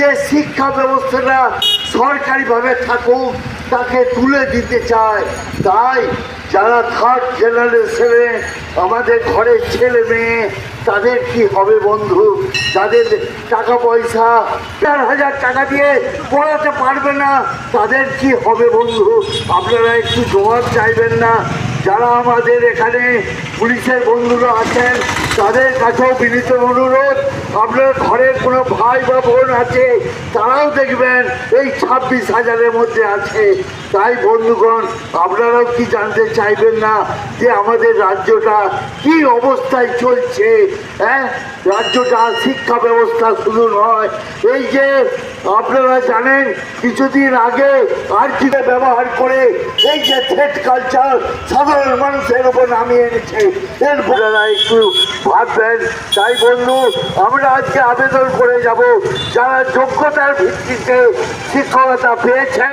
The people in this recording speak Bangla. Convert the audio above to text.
যে শিক্ষা ব্যবস্থাটা সরকারিভাবে থাকুক, তাকে তুলে দিতে চায়। তাই যারা থার্ড জেনারেশনে আমাদের ঘরের ছেলে মেয়ে, তাদের কি হবে বন্ধু? যাদের টাকা পয়সা, চার হাজার টাকা দিয়ে পড়াতে পারবে না, তাদের কি হবে বন্ধু? আপনারা একটু জবাব চাইবেন না? যারা আমাদের এখানে পুলিশের বন্ধুরা আছেন, তাদের কাছেও বিনীত অনুরোধ আপনার ঘরের কোনো ভাই বা বোন আছে, তারাও দেখবেন এই ছাব্বিশ হাজারের মধ্যে আছে। তাই বন্ধুগণ, আপনারাও কি জানতে চাইবেন না যে আমাদের রাজ্যটা কি অবস্থায় চলছে? হ্যাঁ রাজ্যটা শিক্ষা ব্যবস্থা শুধু নয়, এই যে আপনারা জানেন, কিছুদিন আগে আর্থিকে ব্যবহার করে এই যে থ্রেট কালচার সাধারণ মানুষের উপর নামিয়ে এনেছে। এর একটু ভাববেন। তাই বন্ধু, আমরা আজকে আবেদন করে যাব। যারা যোগ্যতার ভিত্তিতে শিক্ষকতা পেয়েছেন